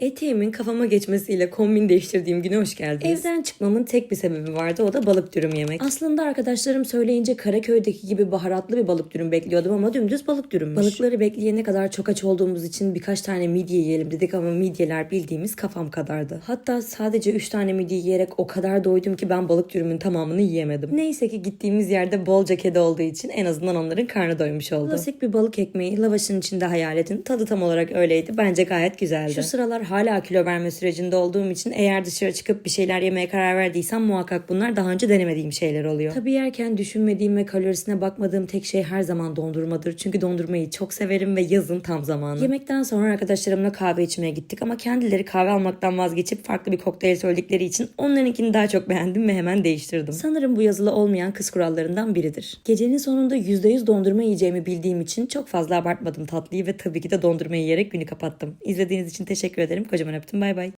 Eteğimin kafama geçmesiyle kombin değiştirdiğim güne hoş geldiniz. Evden çıkmamın tek bir sebebi vardı o da balık dürüm yemek. Aslında arkadaşlarım söyleyince Karaköy'deki gibi baharatlı bir balık dürüm bekliyordum ama dümdüz balık dürümmüş. Balıkları bekleyene kadar çok aç olduğumuz için birkaç tane midye yiyelim dedik ama midyeler bildiğimiz kafam kadardı. Hatta sadece 3 tane midye yiyerek o kadar doydum ki ben balık dürümün tamamını yiyemedim. Neyse ki gittiğimiz yerde bolca kedi olduğu için en azından onların karnı doymuş oldu. Klasik bir balık ekmeği lavaşın içinde hayal edin. Tadı tam olarak öyleydi. Bence gayet güzeldi. Şu sıralar hala kilo verme sürecinde olduğum için eğer dışarı çıkıp bir şeyler yemeye karar verdiysem muhakkak bunlar daha önce denemediğim şeyler oluyor. Tabii yerken düşünmediğim ve kalorisine bakmadığım tek şey her zaman dondurmadır. Çünkü dondurmayı çok severim ve yazın tam zamanı. Yemekten sonra arkadaşlarımla kahve içmeye gittik ama kendileri kahve almaktan vazgeçip farklı bir kokteyl söyledikleri için onlarınkini daha çok beğendim ve hemen değiştirdim. Sanırım bu yazılı olmayan kız kurallarından biridir. Gecenin sonunda %100 dondurma yiyeceğimi bildiğim için çok fazla abartmadım tatlıyı ve tabii ki de dondurma yiyerek günü kapattım. İzlediğiniz için teşekkür ederim. Kocaman öptüm. Bay bay.